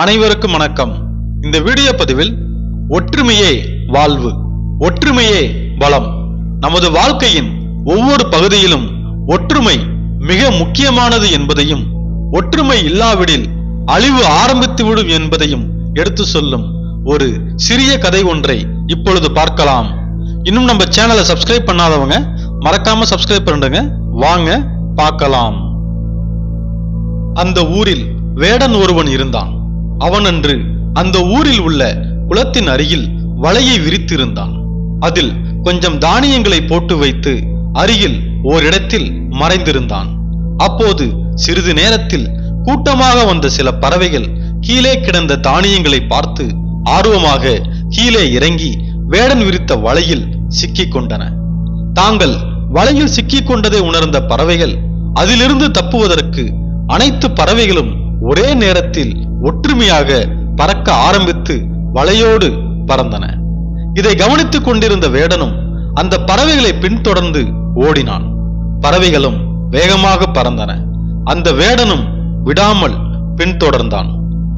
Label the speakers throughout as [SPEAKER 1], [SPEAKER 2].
[SPEAKER 1] அனைவருக்கும் வணக்கம். இந்த வீடியோ பதிவில் ஒற்றுமையே வாழ்வு ஒற்றுமையே பலம் நமது வாழ்க்கையின் ஒவ்வொரு பகுதியிலும் ஒற்றுமை மிக முக்கியமானது என்பதையும் ஒற்றுமை இல்லாவிடில் அழிவு ஆரம்பித்துவிடும் என்பதையும் எடுத்து சொல்லும் ஒரு சிறிய கதை ஒன்றை இப்பொழுது பார்க்கலாம். இன்னும் நம்ம சேனலை சப்ஸ்கிரைப் பண்ணாதவங்க மறக்காம சப்ஸ்கிரைப் பண்ணுங்க வாங்க பார்க்கலாம். அந்த ஊரில் வேடன் ஒருவன் இருந்தான். அவனன்று அந்த ஊரில் உள்ள குளத்தின் அருகில் வலையை விரித்திருந்தான். அதில் கொஞ்சம் தானியங்களை போட்டு வைத்து அருகில் ஓரிடத்தில் மறைந்திருந்தான். அப்போது சிறிது நேரத்தில் கூட்டமாக வந்த சில பறவைகள் கீழே கிடந்த தானியங்களை பார்த்து ஆர்வமாக கீழே இறங்கி வேடன் விரித்த வலையில் சிக்கிக் கொண்டன. தாங்கள் வலையில் சிக்கிக் கொண்டதை உணர்ந்த பறவைகள் அதிலிருந்து தப்புவதற்கு அனைத்து பறவைகளும் ஒரே நேரத்தில் ஒற்றுமையாக பறக்க ஆரம்பித்து வலையோடு பறந்தன. இதை கவனித்துக் கொண்டிருந்த வேடனும் அந்த பறவைகளை பின்தொடர்ந்து ஓடினான். பறவைகளும் வேகமாக பறந்தன. அந்த வேடனும் விடாமல் பின்தொடர்ந்தான்.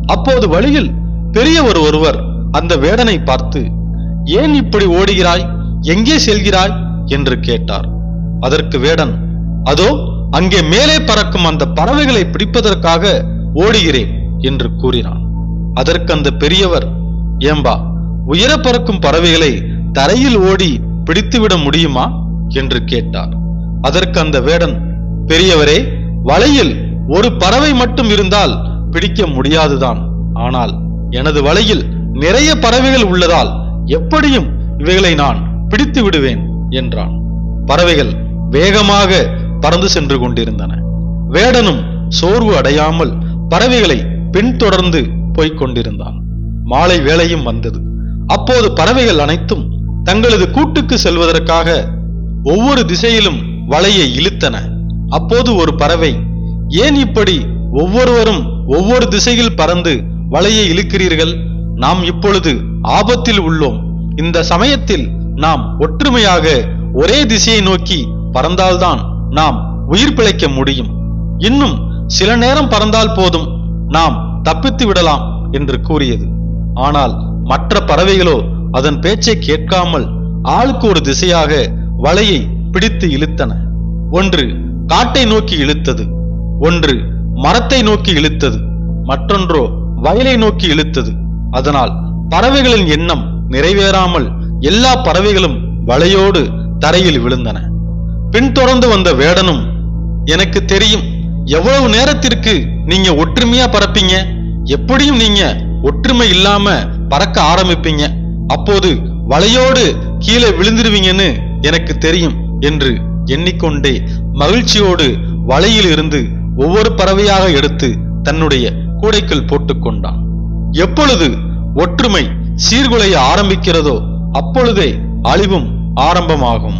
[SPEAKER 1] அப்போது வழியில் பெரியவர் ஒருவர் அந்த வேடனை பார்த்து ஏன் இப்படி ஓடுகிறாய்? எங்கே செல்கிறாய்? என்று கேட்டார். அதற்கு வேடன் அதோ அங்கே மேலே பறக்கும் அந்த பறவைகளை பிடிப்பதற்காக ஓடுகிறேன் என்று கூறினான். அதற்கு அந்த பெரியவர் ஏம்பா உயர பறக்கும் பறவைகளை தரையில் ஓடி பிடித்துவிட முடியுமா? என்று கேட்டார். அதற்கு அந்த வேடன் பெரியவரே வலையில் ஒரு பறவை மட்டும் இருந்தால் பிடிக்க முடியாதுதான். ஆனால் எனது வலையில் நிறைய பறவைகள் உள்ளதால் எப்படியும் இவைகளை நான் பிடித்து விடுவேன் என்றான். பறவைகள் வேகமாக பறந்து சென்று கொண்டிருந்தன. வேடனும் சோர்வு அடையாமல் பறவைகளை பின்தொடர்ந்து போய்க் கொண்டிருந்தான் மாலை வேளையும் வந்தது. அப்போது பறவைகள் அனைத்தும் தங்களது கூட்டுக்கு செல்வதற்காக ஒவ்வொரு திசையிலும் வலையை இழுத்தன. அப்போது ஒரு பறவை ஏன் இப்படி ஒவ்வொருவரும் ஒவ்வொரு திசையில் பறந்து வலையை இழுக்கிறீர்கள்? நாம் இப்பொழுது ஆபத்தில் உள்ளோம். இந்த சமயத்தில் நாம் ஒற்றுமையாக ஒரே திசையை நோக்கி பறந்தால்தான் நாம் உயிர் பிழைக்க முடியும். இன்னும் சில நேரம் பறந்தால் போதும் நாம் தப்பித்து விடலாம் என்று கூறியது. ஆனால் மற்ற பறவைகளோ அதன் பேச்சை கேட்காமல் ஆளுக்கு ஒரு திசையாக வலையை பிடித்து இழுத்தன. ஒன்று காட்டை நோக்கி இழுத்தது ஒன்று மரத்தை நோக்கி இழுத்தது மற்றொன்றோ வயலை நோக்கி இழுத்தது. அதனால் பறவைகளின் எண்ணம் நிறைவேறாமல் எல்லா பறவைகளும் வலையோடு தரையில் விழுந்தன. பின்தொடர்ந்து வந்த வேடனும் எனக்கு தெரியும் எவ்வளவு நேரத்திற்கு நீங்க ஒற்றுமையா பறப்பீங்க? எப்படியும் நீங்க ஒற்றுமை இல்லாம பறக்க ஆரம்பிப்பீங்க. அப்போது வலையோடு கீழே விழுந்துருவீங்கன்னு எனக்கு தெரியும் என்று எண்ணிக்கொண்டே மகிழ்ச்சியோடு வலையில் இருந்து ஒவ்வொரு பறவையாக எடுத்து தன்னுடைய கூடைக்குள் போட்டுக்கொண்டான் எப்பொழுது ஒற்றுமை சீர்குலைய ஆரம்பிக்கிறதோ அப்பொழுதே அழிவும் ஆரம்பமாகும்.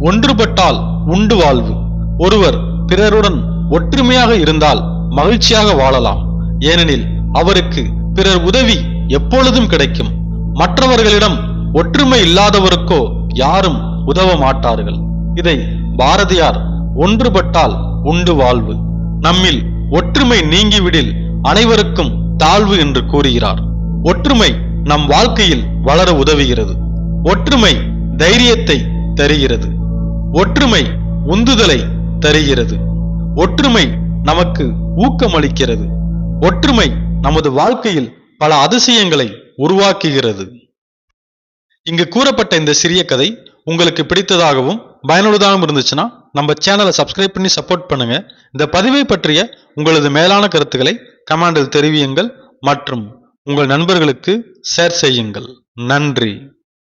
[SPEAKER 1] ஒன்றுபட்டால் உண்டு வாழ்வு. ஒருவர் பிறருடன் ஒற்றுமையாக இருந்தால் மகிழ்ச்சியாக வாழலாம். ஏனெனில் அவருக்கு பிறர் உதவி எப்பொழுதும் கிடைக்கும். மற்றவர்களிடம் ஒற்றுமை இல்லாதவருக்கோ யாரும் உதவ மாட்டார்கள். இதை பாரதியார் ஒன்றுபட்டால் உண்டு வாழ்வு. நம்மில் ஒற்றுமை நீங்கிவிடில் அனைவருக்கும் தாழ்வு என்று கூறுகிறார். ஒற்றுமை நம் வாழ்க்கையில் வளர உதவுகிறது. ஒற்றுமை தைரியத்தை தருகிறது. ஒற்றுமை உந்துதலை தருகிறது. ஒற்றுமை நமக்கு ஊக்கமளிக்கிறது. ஒற்றுமை நமது வாழ்க்கையில் பல அதிசயங்களை உருவாக்குகிறது. இங்கு கூறப்பட்ட இந்த சிறிய கதை உங்களுக்கு பிடித்ததாகவும் பயனுள்ளதாகவும் இருந்துச்சுன்னா நம்ம சேனலை சப்ஸ்கிரைப் பண்ணி சப்போர்ட் பண்ணுங்க. இந்த பதிவை பற்றிய உங்களது மேலான கருத்துக்களை கமாண்டில் தெரிவியுங்கள் மற்றும் உங்கள் நண்பர்களுக்கு ஷேர் செய்யுங்கள். நன்றி.